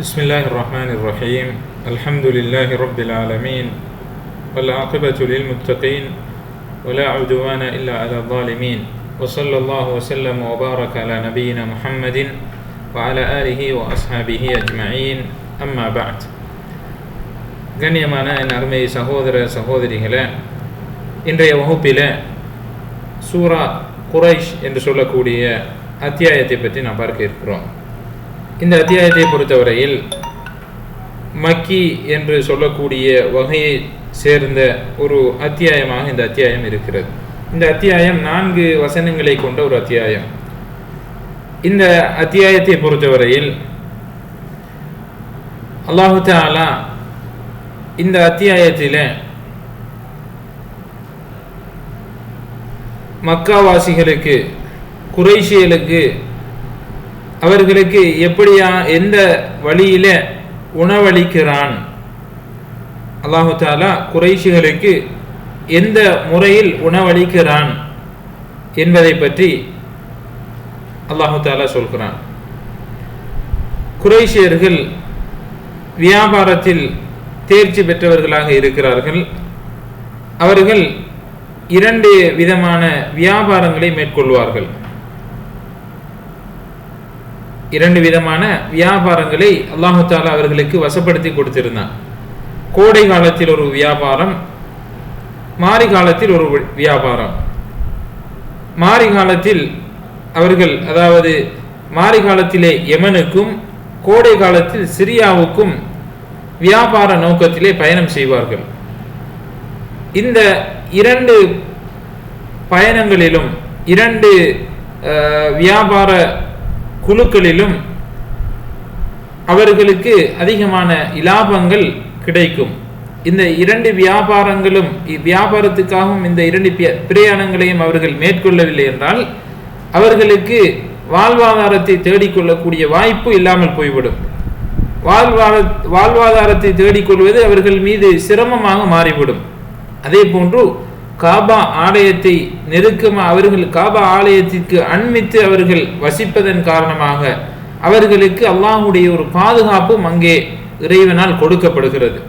بسم الله الرحمن الرحيم الحمد لله رب العالمين والعاقبة للمتقين ولا عدوان إلا على الظالمين وصلى الله وسلم وبارك على نبينا محمد وعلى آله وأصحابه أجمعين أما بعد கண்ணியமான என் அருமை சகோதர சகோதரிகளே இன்றைய வகுப்பில் சூரா குரைஷ் என்று சொல்லக்கூடிய அத்தியாயத்தை பற்றி நாம் பார்க்க இருக்கிறோம் இந்த அத்தியாயத்தை பொறுத்தவரையில் மக்கி என்று சொல்லக்கூடிய வகையை சேர்ந்த ஒரு அத்தியாயமாக இந்த அத்தியாயம் இருக்கிறது. இந்த அத்தியாயம் நான்கு வசனங்களை கொண்ட ஒரு அத்தியாயம். இந்த அத்தியாயத்தை பொறுத்தவரையில் அல்லாஹு தாலா இந்த அத்தியாயத்தில் மக்காவாசிகளுக்கு குறைஷியலுக்கு அவர்களுக்கு எப்படியா எந்த வழியில உணவளிக்கிறான்? அல்லாஹு தாலா குறைஷிகளுக்கு எந்த முறையில் உணவளிக்கிறான் என்பதை பற்றி அல்லாஹு தாலா சொல்கிறான். குறைஷியர்கள் வியாபாரத்தில் தேர்ச்சி பெற்றவர்களாக இருக்கிறார்கள். அவர்கள் இரண்டு விதமான வியாபாரங்களை மேற்கொள்வார்கள். இரண்டு விதமான வியாபாரங்களை அல்லாஹு தாலா அவர்களுக்கு வசப்படுத்தி கொடுத்திருந்தான். கோடை காலத்தில் ஒரு வியாபாரம் மாறி காலத்தில் ஒரு வியாபாரம். மாறி காலத்தில் அவர்கள் அதாவது மாறி காலத்திலே யமனுக்கும் கோடை காலத்தில் சிரியாவுக்கும் வியாபார நோக்கத்திலே பயணம் செய்வார்கள். இந்த இரண்டு பயணங்களிலும் இரண்டு வியாபார குழுக்களிலும் அவர்களுக்கு அதிகமான இலாபங்கள் கிடைக்கும். இந்த இரண்டு வியாபாரங்களும் வியாபாரத்துக்காகவும் இந்த இரண்டு பிரயாணங்களையும் அவர்கள் மேற்கொள்ளவில்லை என்றால் அவர்களுக்கு வாழ்வாதாரத்தை தேடிக்கொள்ளக்கூடிய வாய்ப்பு இல்லாமல் போய்விடும். வாழ்வார வாழ்வாதாரத்தை தேடிக்கொள்வது அவர்கள் மீது சிரமமாக மாறிவிடும். அதே போன்று காபா ஆலயத்தை நெருக்கமா அவர்கள் காபா ஆலயத்திற்கு அண்மித்து அவர்கள் வசிப்பதன் காரணமாக அவர்களுக்கு அல்லாஹுடைய ஒரு பாதுகாப்பும் அங்கே இறைவனால் கொடுக்கப்படுகிறது.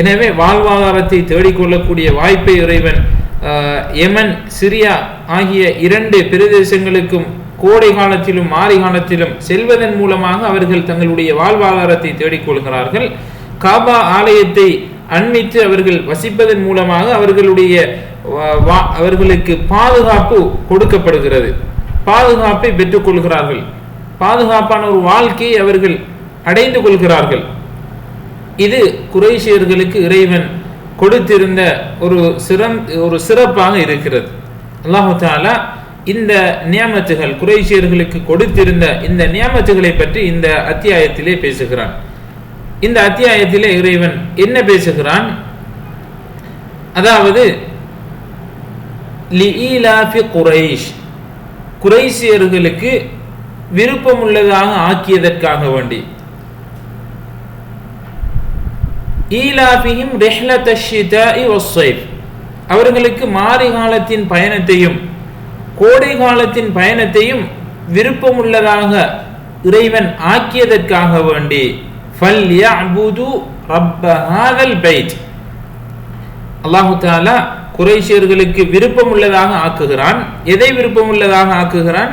எனவே வாழ்வாதாரத்தை தேடிக்கொள்ளக்கூடிய வாய்ப்பை இறைவன் யமன் சிரியா ஆகிய இரண்டு பிரதேசங்களுக்கும் கோடை காலத்திலும் மாறி காலத்திலும் செல்வதன் மூலமாக அவர்கள் தங்களுடைய வாழ்வாதாரத்தை தேடிக்கொள்கிறார்கள். காபா ஆலயத்தை அண்மித்து அவர்கள் வசிப்பதன் மூலமாக அவர்களுடைய அவர்களுக்கு பாதுகாப்பு கொடுக்கப்படுகிறது. பாதுகாப்பை பெற்றுக்கொள்கிறார்கள். பாதுகாப்பான ஒரு வாழ்க்கையை அவர்கள் அடைந்து கொள்கிறார்கள். இது குறைஷியர்களுக்கு இறைவன் கொடுத்திருந்த ஒரு சிறந்த ஒரு சிறப்பாக இருக்கிறது. அல்லாஹு தாலா இந்த நியமத்துகள் குறைஷியர்களுக்கு கொடுத்திருந்த இந்த நியமத்துகளை பற்றி இந்த அத்தியாயத்திலே பேசுகிறான். இந்த அத்தியாயத்தில் இறைவன் என்ன பேசுகிறான்? அதாவது குறைஷ். குறைசியர்களுக்கு விருப்பமுள்ளதாக ஆக்கியதற்காக வேண்டி. ஈலாபியும் அவர்களுக்கு மாரி காலத்தின் பயணத்தையும் கோடை காலத்தின் பயணத்தையும் விருப்பமுள்ளதாக இறைவன் ஆக்கியதற்காக வேண்டி. அல்லாஹு தாலா குறைஷியர்களுக்கு விருப்பம் உள்ளதாக ஆக்குகிறான். எதை விருப்பம் உள்ளதாக ஆக்குகிறான்?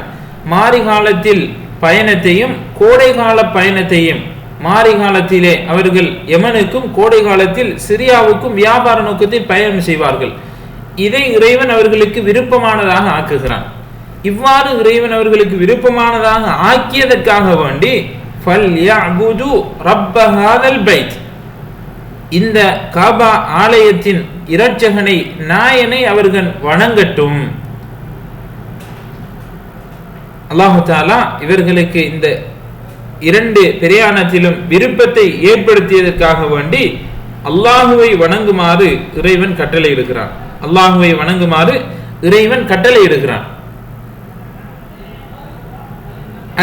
மாரி காலத்தில் பயணத்தையும் கோடை கால பயணத்தையும். மாரி காலத்திலே அவர்கள் யமனுக்கும் கோடை காலத்தில் சிரியாவுக்கும் வியாபார நோக்கத்தில் பயணம் செய்வார்கள். இதை இறைவன் அவர்களுக்கு விருப்பமானதாக ஆக்குகிறான். இவ்வாறு இறைவன் அவர்களுக்கு விருப்பமானதாக ஆக்கியதற்காக வேண்டி இந்த காபா ஆலயத்தின் இரட்சகனை நாயனை அவர்கள் வணங்கட்டும். அல்லாஹு தாலா இவர்களுக்கு இந்த இரண்டு பிரயாணத்திலும் விருப்பத்தை ஏற்படுத்தியதற்காக வேண்டி அல்லாஹுவை வணங்குமாறு இறைவன் கட்டளை இருக்கிறான் அல்லாஹுவை வணங்குமாறு இறைவன் கட்டளை இடுகிறான்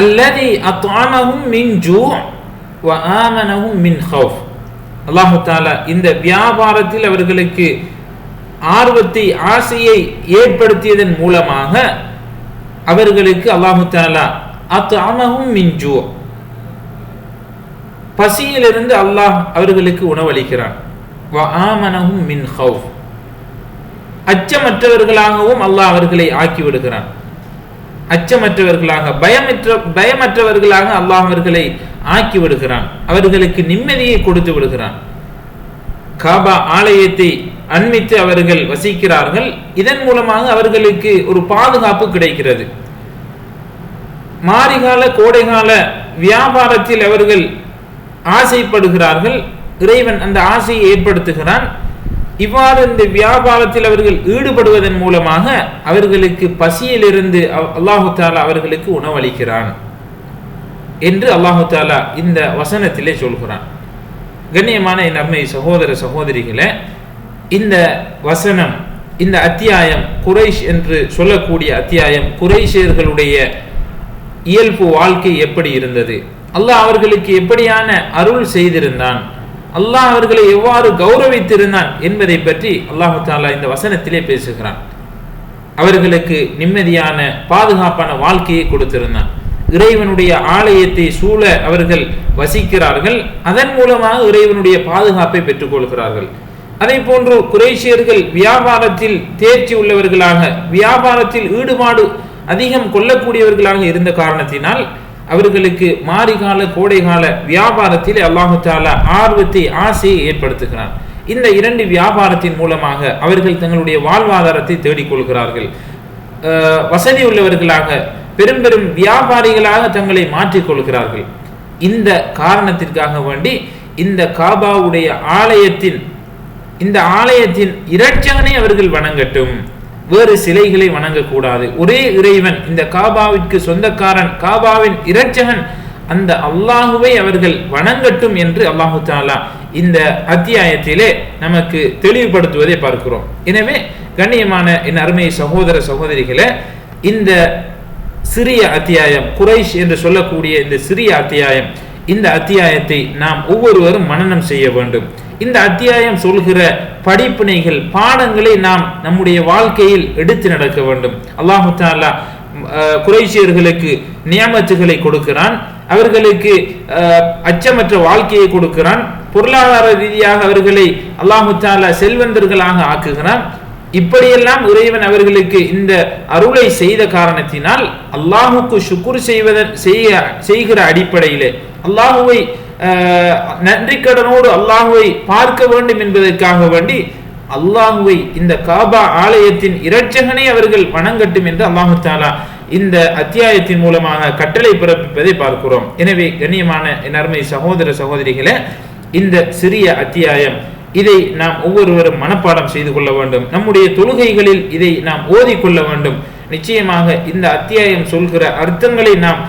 அல்லதி அத்ஆமஹும் மின் ஜூ வ ஆமனஹும் மின் ஹவுஃப் அல்லாஹு தாலா இந்த வியாபாரத்தில் அவர்களுக்கு ஆர்வத்தை ஆசையை ஏற்படுத்தியதன் மூலமாக அவர்களுக்கு அல்லாஹு தாலா அத்ஆமஹும் மின் ஜூ பசியிலிருந்து அல்லாஹ் அவர்களுக்கு உணவளிக்கிறான். வ ஆமனஹும் மின் ஹவுஃப் அச்சமற்றவர்களாகவும் அல்லாஹ் அவர்களை ஆக்கி விடுகிறான். அச்சமற்றவர்களாக பயமற்ற பயமற்றவர்களாக அல்லாஹ் அவர்களை ஆக்கி விடுகிறான். அவர்களுக்கு நிம்மதியை கொடுத்து விடுகிறான். காபா ஆலயத்தை அண்மித்து அவர்கள் வசிக்கிறார்கள். இதன் மூலமாக அவர்களுக்கு ஒரு பாதுகாப்பு கிடைக்கிறது. மாரிகால கோடைகால வியாபாரத்தில் அவர்கள் ஆசைப்படுகிறார்கள். இறைவன் அந்த ஆசையை ஏற்படுத்துகிறான். இவ்வாறு இந்த வியாபாரத்தில் அவர்கள் ஈடுபடுவதன் மூலமாக அவர்களுக்கு பசியிலிருந்து அல்லாஹு தாலா அவர்களுக்கு உணவளிக்கிறான் என்று அல்லாஹு தாலா இந்த வசனத்திலே சொல்கிறான். கண்ணியமான என் அம்மை சகோதர சகோதரிகளை இந்த வசனம் இந்த அத்தியாயம் குறைஷ் என்று சொல்லக்கூடிய அத்தியாயம் குறைஷியர்களுடைய இயல்பு வாழ்க்கை எப்படி இருந்தது? அல்லாஹ் அவர்களுக்கு எப்படியான அருள் செய்திருந்தான்? அல்லாஹ் அவர்களை எவ்வாறு கௌரவித்திருந்தான் என்பதை பற்றி அல்லாஹு தாலா இந்த வசனத்திலே பேசுகிறான். அவர்களுக்கு நிம்மதியான பாதுகாப்பான வாழ்க்கையை கொடுத்திருந்தான். இறைவனுடைய ஆலயத்தை சூழ அவர்கள் வசிக்கிறார்கள். அதன் மூலமாக இறைவனுடைய பாதுகாப்பை பெற்றுக்கொள்கிறார்கள் அதே போன்று குரேஷியர்கள் வியாபாரத்தில் தேர்ச்சி உள்ளவர்களாக வியாபாரத்தில் ஈடுபாடு அதிகம் கொள்ளக்கூடியவர்களாக இருந்த காரணத்தினால் அவர்களுக்கு மாரிகால கோடைகால வியாபாரத்தில் அல்லாஹு தாலா ஆர்வத்தை ஆசையை ஏற்படுத்துகிறான். இந்த இரண்டு வியாபாரத்தின் மூலமாக அவர்கள் தங்களுடைய வாழ்வாதாரத்தை தேடிக்கொள்கிறார்கள். வசதி உள்ளவர்களாக பெரும் பெரும் வியாபாரிகளாக தங்களை மாற்றிக்கொள்கிறார்கள். இந்த காரணத்திற்காக வேண்டி இந்த காபாவுடைய ஆலயத்தின் இந்த ஆலயத்தின் இரட்சகனை அவர்கள் வணங்கட்டும். வேறு சிலைகளை வணங்கக்கூடாது. ஒரே இறைவன் இந்த காபாவிற்கு சொந்தக்காரன் காபாவின் இரட்சகன் அந்த அல்லாஹுவை அவர்கள் வணங்கட்டும் என்று அல்லாஹு தாலா இந்த அத்தியாயத்திலே நமக்கு தெளிவுபடுத்துவதை பார்க்கிறோம். எனவே கண்ணியமான என் அருமை சகோதர சகோதரிகளை இந்த சிறிய அத்தியாயம் குறைஷ் என்று சொல்லக்கூடிய இந்த சிறிய அத்தியாயம் இந்த அத்தியாயத்தை நாம் ஒவ்வொருவரும் மனநம் செய்ய வேண்டும். இந்த அத்தியாயம் சொல்கிற படிப்பினைகள் பாடங்களை நாம் நம்முடைய வாழ்க்கையில் எடுத்து நடக்க வேண்டும். அல்லாஹு தாலா குறைசியர்களுக்கு நியமத்துகளை கொடுக்கிறான். அவர்களுக்கு அச்சமற்ற வாழ்க்கையை கொடுக்கிறான். பொருளாதார ரீதியாக அவர்களை அல்லாஹு தாலா செல்வந்தர்களாக ஆக்குகிறான். இப்படியெல்லாம் இறைவன் அவர்களுக்கு இந்த அருளை செய்த காரணத்தினால் அல்லாஹுக்கு சுக்குர் செய்வதன் செய்ய செய்கிற அடிப்படையிலே அல்லாஹுவை நன்றி கடனோடு அல்லாஹுவை பார்க்க வேண்டும் என்பதற்காக வேண்டி அல்லாஹுவை இந்த காபா ஆலயத்தின் இரட்சகனை அவர்கள் வணங்கட்டும் என்று அல்லாஹு தாலா இந்த அத்தியாயத்தின் மூலமாக கட்டளை பிறப்பிப்பதை பார்க்கிறோம். எனவே கண்ணியமான நர்மை அருமை சகோதர சகோதரிகளே இந்த சிறிய அத்தியாயம் இதை நாம் ஒவ்வொருவரும் மனப்பாடம் செய்து கொள்ள வேண்டும். நம்முடைய தொழுகைகளில் இதை நாம் ஓதிக்கொள்ள வேண்டும். நிச்சயமாக இந்த அத்தியாயம் சொல்கிற அர்த்தங்களை நாம்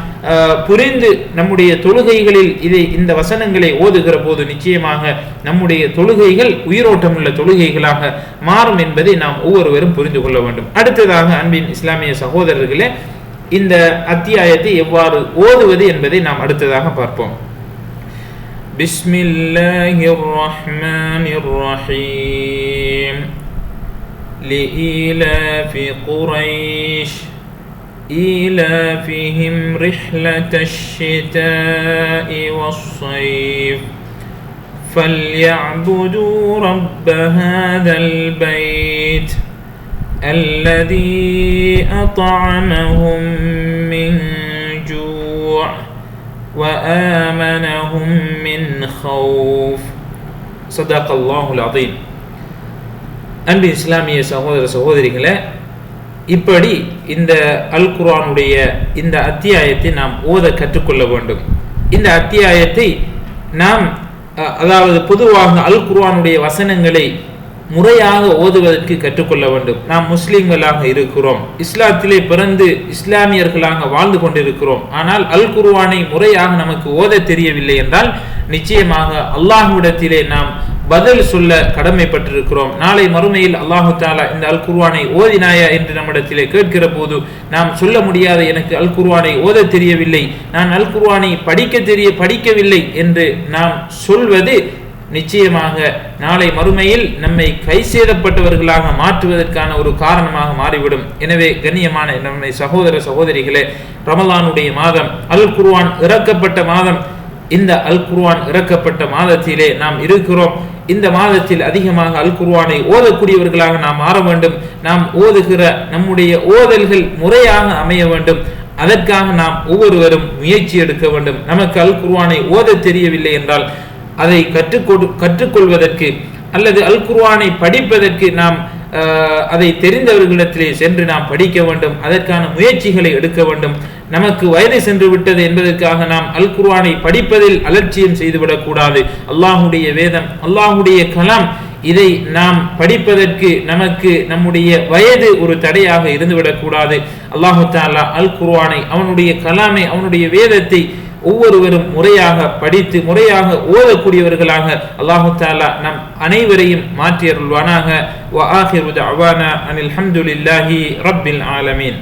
புரிந்து நம்முடைய தொழுகைகளில் இதை இந்த வசனங்களை ஓதுகிற போது நிச்சயமாக நம்முடைய தொழுகைகள் உயிரோட்டமுள்ள தொழுகைகளாக மாறும் என்பதை நாம் ஒவ்வொருவரும் புரிந்து கொள்ள வேண்டும். அடுத்ததாக அன்பின் இஸ்லாமிய சகோதரர்களே இந்த அத்தியாயத்தை எவ்வாறு ஓதுவது என்பதை நாம் அடுத்ததாக பார்ப்போம். பிஸ்மில்லாஹிர் ரஹ்மானிர் ரஹீம் لإيلاف قريش إيلافهم رحلة الشتاء والصيف. فليعبدوا رب هذا البيت الذي أطعمهم من جوع وآمنهم من خوف. صدق الله العظيم. அன்பு இஸ்லாமிய சகோதர சகோதரிகளை இப்படி இந்த அல் குர்ஆனுடைய இந்த அத்தியாயத்தை நாம் ஓத கற்றுக்கொள்ள வேண்டும். இந்த அத்தியாயத்தை நாம் அதாவது பொதுவாக அல் குர்ஆனுடைய வசனங்களை முறையாக ஓதுவதற்கு கற்றுக்கொள்ள வேண்டும். நாம் முஸ்லீம்களாக இருக்கிறோம். இஸ்லாத்திலே பிறந்து இஸ்லாமியர்களாக வாழ்ந்து கொண்டிருக்கிறோம். ஆனால் அல் குர்வானை முறையாக நமக்கு ஓத தெரியவில்லை என்றால் நிச்சயமாக அல்லாஹ்விடத்திலே நாம் பதில் சொல்ல கடமைப்பட்டிருக்கிறோம். நாளை மறுமையில் அல்லாஹு தாலா இந்த அல் குர்வானை ஓதினாயா என்று நம்மிடத்திலே கேட்கிற போது நாம் சொல்ல முடியாத எனக்கு அல் குர்வானை ஓத தெரியவில்லை நான் அல் குர்வானை படிக்க தெரிய படிக்கவில்லை என்று நாம் சொல்வது நிச்சயமாக நாளை மறுமையில் நம்மை கை சேதப்பட்டவர்களாக மாற்றுவதற்கான ஒரு காரணமாக மாறிவிடும். எனவே கண்ணியமான நம்மை சகோதர சகோதரிகளே ரமலானுடைய மாதம் அல் குர்வான் இறக்கப்பட்ட மாதம் இந்த அல் குர்வான் இறக்கப்பட்ட மாதத்திலே நாம் இருக்கிறோம். இந்த மாதத்தில் அதிகமாக அல் குர்வானை ஓதக்கூடியவர்களாக நாம் மாற வேண்டும். நாம் ஓதுகிற நம்முடைய ஓதல்கள் முறையாக அமைய வேண்டும். அதற்காக நாம் ஒவ்வொருவரும் முயற்சி எடுக்க வேண்டும். நமக்கு அல் குர்வானை ஓத தெரியவில்லை என்றால் அதை கற்றுக்கொடு கற்றுக்கொள்வதற்கு அல்லது அல் குர்வானை படிப்பதற்கு நாம் அதை தெரிந்தவர்களிடத்திலே சென்று நாம் படிக்க வேண்டும். அதற்கான முயற்சிகளை எடுக்க வேண்டும். நமக்கு வயது சென்று விட்டது என்பதற்காக நாம் அல் குர்வானை படிப்பதில் அலட்சியம் செய்துவிடக்கூடாது. அல்லாஹுடைய வேதம் அல்லாஹுடைய கலாம் இதை நாம் படிப்பதற்கு நமக்கு நம்முடைய வயது ஒரு தடையாக இருந்துவிடக்கூடாது. அல்லாஹு தாலா அல் குர்வானை அவனுடைய கலாமை அவனுடைய வேதத்தை ஒவ்வொருவரும் முறையாக படித்து முறையாக ஓதக்கூடியவர்களாக அல்லாஹு தாலா நம் அனைவரையும் மாற்றியருள்வானாக. அனில் ஹம்துலில்லாஹி ரப்பில் ஆலமீன்.